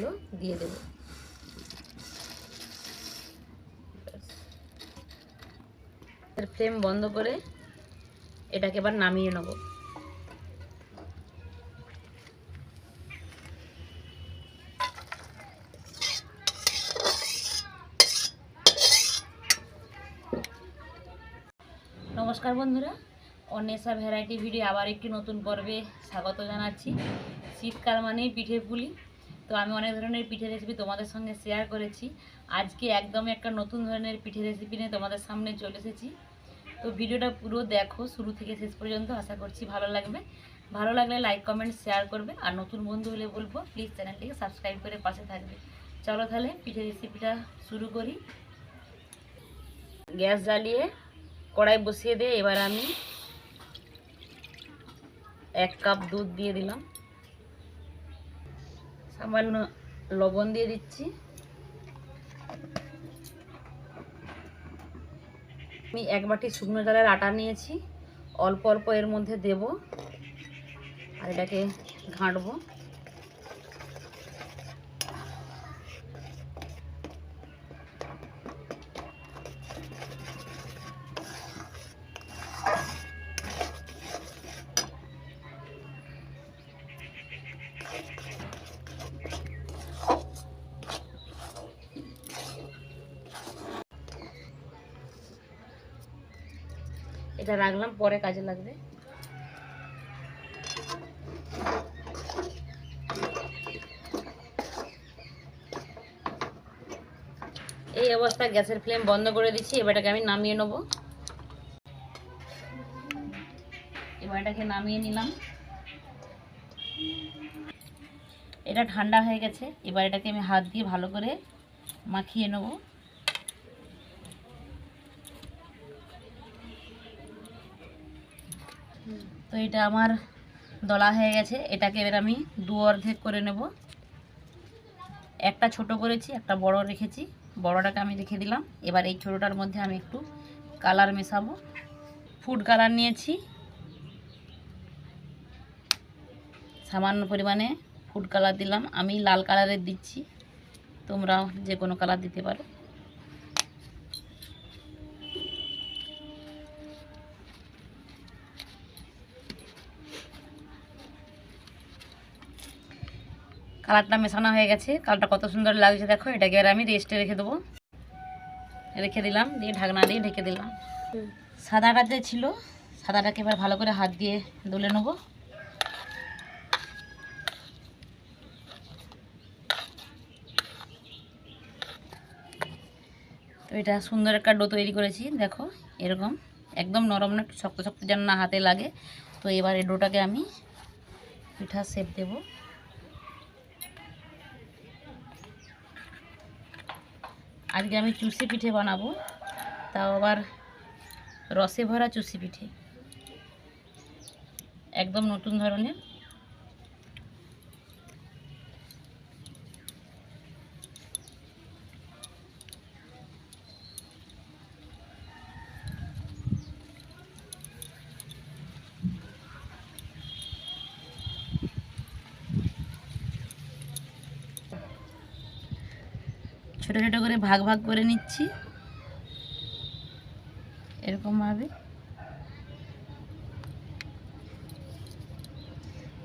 এগুলো দিয়ে দেবো। ফ্লেম বন্ধ করে এটাকে এবার নামিয়ে নেব। নমস্কার বন্ধুরা, অন্বেষা ভ্যারাইটি ভিডিও আবার একটি নতুন পর্বে স্বাগত জানাচ্ছি। শীতকাল মানেই পিঠে পুলি তো আমি অনেক ধরনের পিঠে রেসিপি তোমাদের সঙ্গে শেয়ার করেছি। আজকে একদম একটা নতুন ধরনের পিঠে রেসিপি নিয়ে তোমাদের সামনে চলে এসেছি। তো ভিডিওটা পুরো দেখো, শুরু থেকে শেষ পর্যন্ত আশা করছি ভালো লাগবে। ভালো লাগলে লাইক কমেন্ট শেয়ার করবে। আর নতুন বন্ধু হলে বলব প্লিজ চ্যানেলটিকে সাবস্ক্রাইব করে পাশে থাকবে। চলো তাহলে পিঠে রেসিপিটা শুরু করি। গ্যাস জ্বালিয়ে কড়াই বসিয়ে দিয়ে এবার আমি এক কাপ দুধ দিয়ে দিলাম। সামান্য লবণ দিয়ে দিচ্ছি। আমি এক বাটি শুকনো জলের আটা নিয়েছি। অল্প অল্প এর মধ্যে দেব। আর এটাকে ঘাঁটবো। এটা রাখলাম, পরে কাজে লাগবে। এই অবস্থায় গ্যাসের ফ্লেম বন্ধ করে দিচ্ছি এবারটাকে আমি নামিয়ে নেব। এবার এটাকে নামিয়ে নিলাম। এটা ঠান্ডা হয়ে গেছে, এবার এটাকে আমি হাত দিয়ে ভালো করে মাখিয়ে নেব। তো এটা আমার দলা হয়ে গেছে। এটাকে এবার আমি দু অর্ধেক করে নেব। একটা ছোট করেছি, একটা বড় রেখেছি। বড়টাকে আমি রেখে দিলাম। এবার এই ছোটোটার মধ্যে আমি একটু কালার মেশাবো। ফুড কালার নিয়েছি। সামান্য পরিমাণে ফুড কালার দিলাম। আমি লাল কালারের দিচ্ছি। তোমরা যে কোনো কালার দিতে পারো। কালারটা মেশানো হয়ে গেছে। কালারটা কত সুন্দর লাগছে দেখো এটাকে আর আমি রেস্টে রেখে দেবো। রেখে দিলাম দিয়ে ঢাকনা দিয়ে ঢেকে দিলাম। সাদাটা যে ছিল সাদাটাকে এবার ভালো করে হাত দিয়ে দলে নেব। তো এটা সুন্দর একটা ডো তৈরি করেছি দেখো এরকম। একদম নরম না শক্ত শক্ত যেন না হাতে লাগে। তো এবার এই ডোটাকে আমি পিঠা শেপ দেবো। আজকে আমি চুষি পিঠে বানাবো। তাও আবার রসে ভরা চুষি পিঠে। একদম নতুন ধরনের। ছোট ছোট করে ভাগ ভাগ করে নিচ্ছি। এরকমভাবে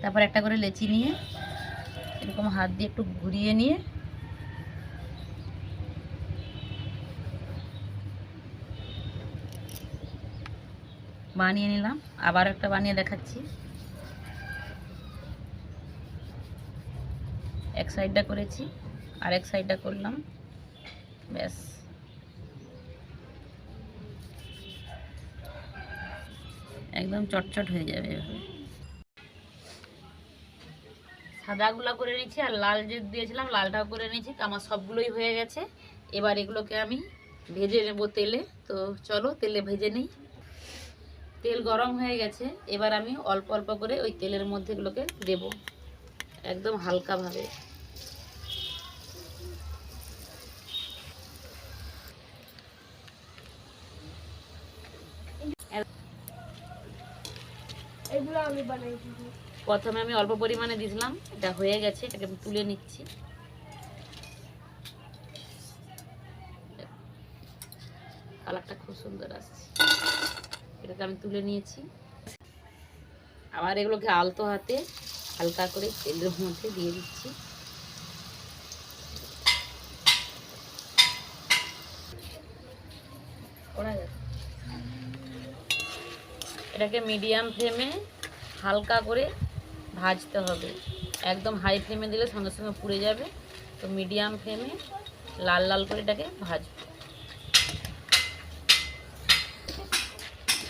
তারপর একটা করে লেচি নিয়ে, এরকম হাত দিয়ে একটু ঘুরিয়ে নিয়ে। বানিয়ে নিলাম। আবার একটা বানিয়ে দেখাচ্ছি। এক সাইডটা করেছি আর এক সাইডটা করলাম। ব্যাস একদম চটচট হয়ে যাবে এভাবে। সাদাগুলো করে নিয়েছি আর লাল যে দিয়েছিলাম, লালটাও করে নিয়েছি। আমার সবগুলোই হয়ে গেছে। এবার এগুলোকে আমি ভেজে নেব তেলে। তো চলো তেলে ভেজে নিই। তেল গরম হয়ে গেছে। এবার আমি অল্প অল্প করে ওই তেলের মধ্যে এগুলোকে দেব। একদম হালকাভাবে। আমি বানাই প্রথমে আমি অল্প পরিমাণে দিছিলাম এটা হয়ে গেছে, এটাকে আমি তুলে নিচ্ছি। কালারটা খুব সুন্দর আসছে। এটাকে আমি তুলে নিয়েছি। আবার এগুলোকে আলতো হাতে হালকা করে তেলের মধ্যে দিয়ে দিচ্ছি। এটাকে মিডিয়াম ফ্লেমে হালকা করে ভাজতে হবে। একদম হাই ফ্লেমে দিলে সঙ্গে সঙ্গে পুড়ে যাবে। তো মিডিয়াম ফ্লেমে লাল লাল করে এটাকে ভাজবে।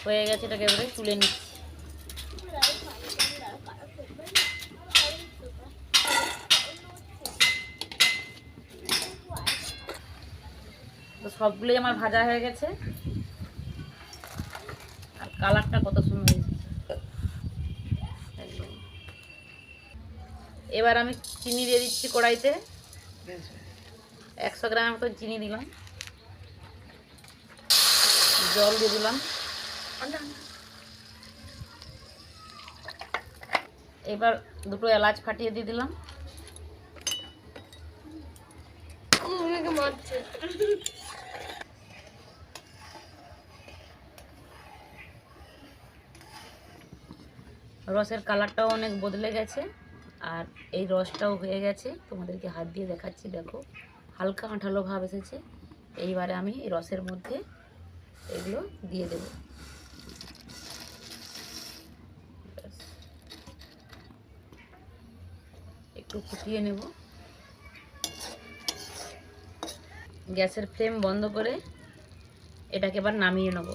হয়ে গেছে এটাকে এবারে তুলে নিচ্ছি। তো সবগুলোই আমার ভাজা হয়ে গেছে। আর কালারটা কত সুন্দর হয়েছে একদম। এবার আমি চিনি দিয়ে দিচ্ছি কড়াইতে। একশো গ্রাম মতো চিনি দিলাম। জল দিয়ে দিলাম। এবার দুটো এলাচ ফাটিয়ে দিয়ে দিলাম। রসের কালারটাও অনেক বদলে গেছে। আর এই রসটাও হয়ে গেছে। তোমাদেরকে হাত দিয়ে দেখাচ্ছি, দেখো। হালকা আঠালো ভাব এসেছে। এইবারে আমি এই রসের মধ্যে এগুলো দিয়ে দেব। একটু ফুটিয়ে নেব। গ্যাসের ফ্লেম বন্ধ করে এটাকে এবার নামিয়ে নেব।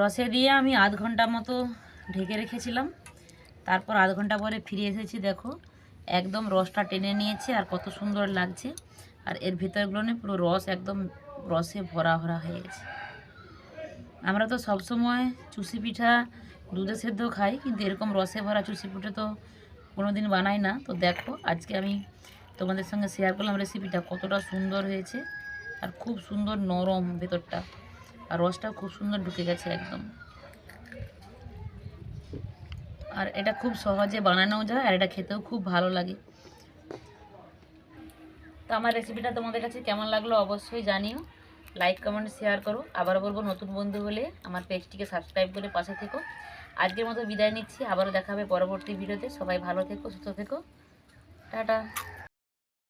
রসে দিয়ে আমি আধ ঘণ্টা মতো ঢেকে রেখেছিলাম। তারপর আধ ঘণ্টা পরে ফিরে এসেছি, দেখো, একদম রসটা টেনে নিয়েছে আর কত সুন্দর লাগছে। আর এর ভিতরগুলো পুরো রস একদম রসে ভরা ভরা হয়ে গেছে। আমরা তো সবসময় চুষি পিঠা দুধে সেদ্ধ খাই, কিন্তু এরকম রসে ভরা চুষি পিঠা তো কোনো দিন বানাই না। তো দেখো, আজকে আমি তোমাদের সঙ্গে শেয়ার করলাম রেসিপিটা কতটা সুন্দর হয়েছে আর খুব সুন্দর নরম ভেতরটা। আর রসটাও খুব সুন্দর ঢুকে গেছে একদম। আর এটা খুব সহজে বানানো যায় আর এটা খেতেও খুব ভালো লাগে। তো আমার রেসিপিটা তোমাদের কাছে কেমন লাগল অবশ্যই জানিও। লাইক কমেন্ট শেয়ার করো। আবার বলব, নতুন বন্ধু হলে আমার পেজটিকে সাবস্ক্রাইব করে পাশে থেকো। আজকের মতো বিদায় নিচ্ছি। আবারও দেখাবে পরবর্তী ভিডিওতে সবাই ভালো থেকো, সুস্থ থেকো। টাটা।